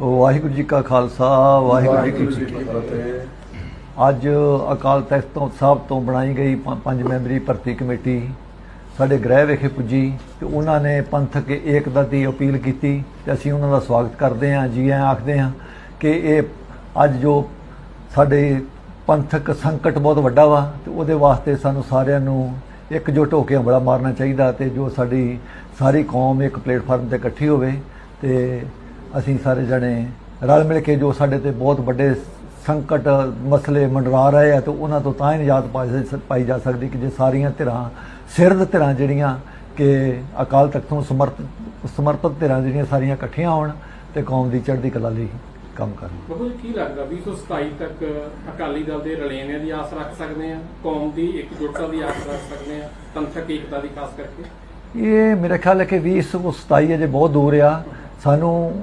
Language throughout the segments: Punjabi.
ਵਾਹਿਗੁਰੂ ਜੀ ਕਾ ਖਾਲਸਾ ਵਾਹਿਗੁਰੂ ਜੀ ਕੀ ਫਤਿਹ। ਅੱਜ ਅਕਾਲ ਤਖਤ ਤੋਂ ਸਾਹਿਬ ਤੋਂ ਬਣਾਈ ਗਈ ਪੰਜ ਮੈਂਬਰੀ ਭਰਤੀ ਕਮੇਟੀ ਸਾਡੇ ਗ੍ਰਹਿ ਵਿਖੇ ਪੁੱਜੀ ਤੇ ਉਹਨਾਂ ਨੇ ਪੰਥਕ ਏਕਤਾ ਦੀ ਅਪੀਲ ਕੀਤੀ ਤੇ ਅਸੀਂ ਉਹਨਾਂ ਦਾ ਸਵਾਗਤ ਕਰਦੇ ਹਾਂ ਜੀ ਆਇਆਂ ਆਖਦੇ ਹਾਂ ਕਿ ਇਹ ਅੱਜ ਜੋ ਸਾਡੇ ਪੰਥਕ ਸੰਕਟ ਬਹੁਤ ਵੱਡਾ ਵਾ ਤੇ ਉਹਦੇ ਵਾਸਤੇ ਸਾਨੂੰ ਸਾਰਿਆਂ ਨੂੰ ਇਕਜੁੱਟ ਹੋ ਕੇ ਹਮਲਾ ਮਾਰਨਾ ਚਾਹੀਦਾ ਤੇ ਜੋ ਸਾਡੀ ਸਾਰੀ ਕੌਮ ਇੱਕ ਪਲੇਟਫਾਰਮ ਤੇ ਇਕੱਠੀ ਹੋਵੇ ਤੇ ਅਸੀਂ ਸਾਰੇ ਜਣੇ ਰਲ ਮਿਲ ਕੇ ਜੋ ਸਾਡੇ ਤੇ ਬਹੁਤ ਵੱਡੇ ਸੰਕਟ ਮਸਲੇ ਮੰਡਰਾ ਰਹੇ ਆ ਤੇ ਉਹਨਾਂ ਤੋਂ ਤਾਂ ਹੀ ਨਿਜਾਤ ਪਾਈ ਜਾ ਸਕਦੀ ਕਿ ਜੇ ਸਾਰੀਆਂ ਧਿਰਾਂ ਸਿਰਦ ਧਿਰਾਂ ਜਿਹੜੀਆਂ ਕਿ ਅਕਾਲ ਤਖਤ ਨੂੰ ਸਮਰਪਿਤ ਸਮਰਪਿਤ ਧਿਰਾਂ ਜਿਹੜੀਆਂ ਸਾਰੀਆਂ ਇਕੱਠੀਆਂ ਹੋਣ ਤੇ ਕੌਮ ਦੀ ਚੜ੍ਹਦੀ ਕਲਾ ਲਈ ਕੰਮ ਕਰਨ। ਬਾਬੂ ਜੀ ਕੀ ਲੱਗਦਾ 2027 ਤੱਕ ਅਕਾਲੀ ਦਲ ਦੇ ਰਲੇਵੇਂ ਦੀ ਆਸ ਰੱਖ ਸਕਦੇ ਆ? ਕੌਮ ਦੀ ਇਕਜੁੱਟਤਾ ਦੀ ਆਸ ਰੱਖ ਸਕਦੇ ਆ? ਪੰਥਕ ਏਕਤਾ ਦੀ ਖਾਸ ਕਰਕੇ? ਇਹ ਮੇਰਾ ਖਿਆਲ ਹੈ ਕਿ 2027 ਅਜੇ ਬਹੁਤ ਦੂਰ ਆ। ਸਾਨੂੰ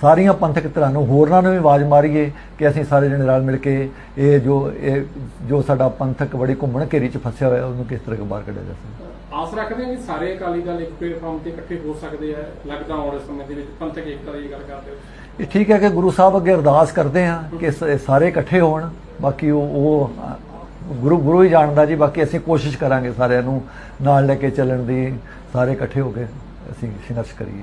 ਸਾਰੀਆਂ ਪੰਥਕ ਧਿਰਾਂ ਨੂੰ ਹੋਰਨਾਂ ਨੂੰ ਵੀ ਆਵਾਜ਼ ਮਾਰੀਏ ਕਿ ਅਸੀਂ ਸਾਰੇ ਜਣੇ ਰਲ ਮਿਲ ਕੇ ਇਹ ਜੋ ਇਹ ਜੋ ਸਾਡਾ ਪੰਥਕ ਬੜੀ ਘੁੰਮਣ ਘੇਰੀ ਚ ਫਸਿਆ ਹੋਇਆ ਉਹਨੂੰ ਕਿਸ ਤਰ੍ਹਾਂ ਬਾਹਰ ਕੱਢਿਆ ਜਾ ਸਕਦਾ? ਆਸ ਰੱਖਦੇ ਆ ਕਿ ਸਾਰੇ ਅਕਾਲੀ ਦਲ ਇੱਕ ਪਲੇਟਫਾਰਮ ਤੇ ਇਕੱਠੇ ਹੋ ਸਕਦੇ ਆ ਲੱਗਦਾ ਆਉਣ ਵਾਲੇ ਸਮੇਂ ਦੇ ਵਿੱਚ ਪੰਥਕ ਏਕਤਾ ਦੀ ਗੱਲ ਕਰਦੇ ਹੋ ਇਹ ਠੀਕ ਹੈ ਕਿ ਗੁਰੂ ਸਾਹਿਬ ਅੱਗੇ ਅਰਦਾਸ ਕਰਦੇ ਹਾਂ ਕਿ ਸਾਰੇ ਇਕੱਠੇ ਹੋਣ ਬਾਕੀ ਉਹ ਗੁਰੂ ਗੁਰੂ ਹੀ ਜਾਣਦਾ ਜੀ ਬਾਕੀ ਅਸੀਂ ਕੋਸ਼ਿਸ਼ ਕਰਾਂਗੇ ਸਾਰਿਆਂ ਨੂੰ ਨਾਲ ਲੈ ਕੇ ਚੱਲਣ ਦੀ ਸਾਰੇ ਇਕੱਠੇ ਹੋ ਕੇ ਅਸੀਂ ਸੰਘਰਸ਼ ਕਰੀਏ।